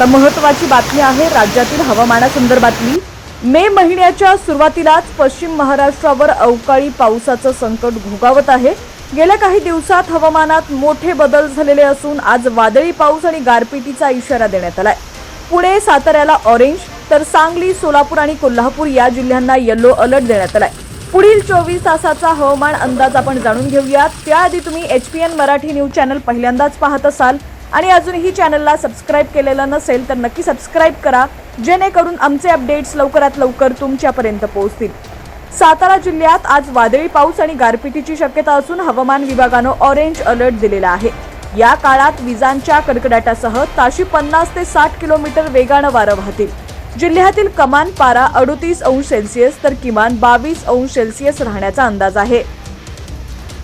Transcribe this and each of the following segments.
तर महत्वाची बातमी आहे राज्यातील हवामानासंदर्भातली. मे महिन्याच्या सुरुवातीलाच पश्चिम महाराष्ट्रावर अवकाळी पावसाचं संकट भोगावत आहे. गेल्या काही दिवसात हवामानात मोठे बदल झालेले असून आज वादळी पाऊस आणि गारपिटीचा इशारा देण्यात आलाय. पुणे साताऱ्याला ऑरेंज तर सांगली सोलापूर आणि कोल्हापूर या जिल्ह्यांना येलो अलर्ट देण्यात आलाय. पुढील चोवीस तासाचा हवामान अंदाज आपण जाणून घेऊयात. त्याआधी तुम्ही H P N Marathi news channel पहिल्यांदाच पाहत असाल. आणि अजूनही चॅनलला सबस्क्राईब केलेलं नसेल तर नक्की सबस्क्राईब करा जेणेकरून आमचे अपडेट्स लवकरात लवकर तुमच्यापर्यंत पोहोचतील. सातारा जिल्ह्यात आज वादळी पाऊस आणि गारपिटीची शक्यता असून हवामान विभागानं ऑरेंज अलर्ट दिलेला आहे. या काळात विजांच्या कडकडाटासह ताशी पन्नास ते साठ किलोमीटर वेगानं वारं वाहतील. जिल्ह्यातील कमान पारा अडोतीस अंश सेल्सिअस तर किमान बावीस अंश सेल्सिअस राहण्याचा अंदाज आहे.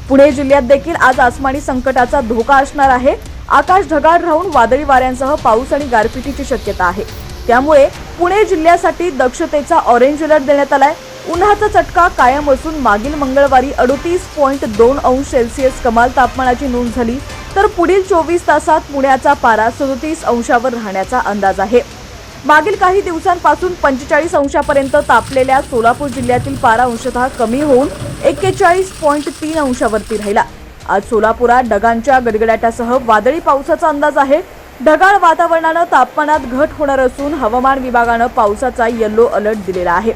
पुणे जिल्ह्यात देखील आज आसमानी संकटाचा धोका असणार आहे. आकाश ढगाळ राहून वादळी वाऱ्यांसह पाऊस आणि गारपिटीची शक्यता आहे. त्यामुळे पुणे जिल्ह्यासाठी दक्षतेचा ऑरेंज अलर्ट देण्यात आलाय. उन्हाचा चटका कायम असून मागील मंगळवारी अडोतीस पॉईंट दोन अंश सेल्सिअस कमाल तापमानाची नोंद झाली तर पुढील चोवीस तासात पुण्याचा पारा सदोतीस अंशावर राहण्याचा अंदाज आहे. मागील काही दिवसांपासून पंचेचाळीस अंशापर्यंत तापलेल्या सोलापूर जिल्ह्यातील पारा अंशतः कमी होऊन एक्केचाळीस पॉईंट तीन अंशावरती राहिला. आज सोलापुरात ढगांच्या गडगडाटासह वादळी पावसाचा अंदाज आहे. ढगाळ वातावरणानं तापमानात घट होणार असून हवामान विभागानं पावसाचा येलो अलर्ट दिलेला आहे.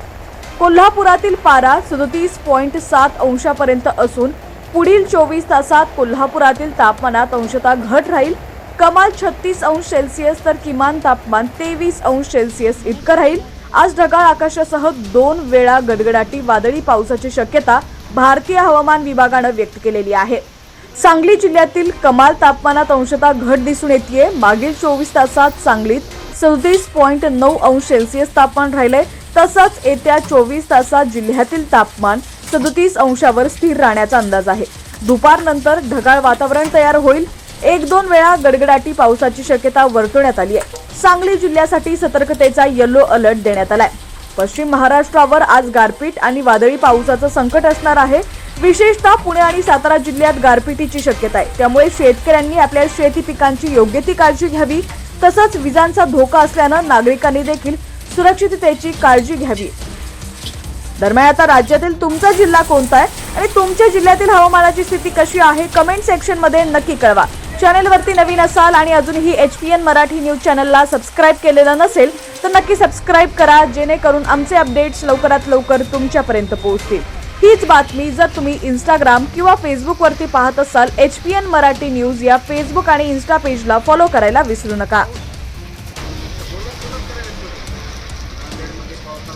कोल्हापुरातील पारा सदतीस पॉईंट सात अंशापर्यंत असून पुढील चोवीस तासात कोल्हापुरातील तापमानात अंशतः घट राहील. कमाल छत्तीस अंश सेल्सिअस तर किमान तापमान तेवीस अंश सेल्सिअस इतकं राहील. आज ढगाळ आकाशासह दोन वेळा गडगडाटी वादळी पावसाची शक्यता भारतीय हवामान विभागानं व्यक्त केलेली आहे. सांगली जिल्ह्यातील कमाल तापमानात अंशतः घट दिसून येते मागील चोवीस तासात सांगलीत सदतीस पॉईंट नऊ अंश सेल्सिअस तापमान राहिलंय. तसंच येत्या चोवीस तासात जिल्ह्यातील तापमान सदतीस अंशावर स्थिर राहण्याचा अंदाज आहे. दुपारनंतर ढगाळ वातावरण तयार होईल. एक दोन वेळा गडगडाटी पावसाची शक्यता वर्तवण्यात आली आहे. सांगली जिल्ह्यासाठी सतर्कतेचा येलो अलर्ट देण्यात आलाय. पश्चिम महाराष्ट्रावर आज गारपीट आणि वादळी पावसाचं संकट असणार आहे. विशेषतः पुणे आणि सातारा जिल्ह्यात गारपिटीची शक्यता आहे. त्यामुळे शेतकऱ्यांनी आपल्या शेती पिकांची योग्य ती काळजी घ्यावी तसंच विजांचा धोका असल्यानं नागरिकांनी देखील सुरक्षिततेची काळजी घ्यावी. दरम्यान आता राज्यातील तुमचा जिल्हा कोणता आहे आणि तुमच्या जिल्ह्यातील हवामानाची स्थिती कशी आहे कमेंट सेक्शनमध्ये नक्की कळवा. चॅनलवरती नवीन असाल आणि अजूनही H P N Marathi news चॅनलला सबस्क्राईब केलेलं नसेल तर नक्की सबस्क्राईब करा जेणेकरून आमचे अपडेट्स लवकरात लवकर तुमच्यापर्यंत पोहोचतील. हीच बातमी जर तुम्ही इंस्टाग्राम किंवा फेसबुकवरती पाहत असाल H P N Marathi news या फेसबुक आणि इन्स्टा पेजला फॉलो करायला विसरू नका.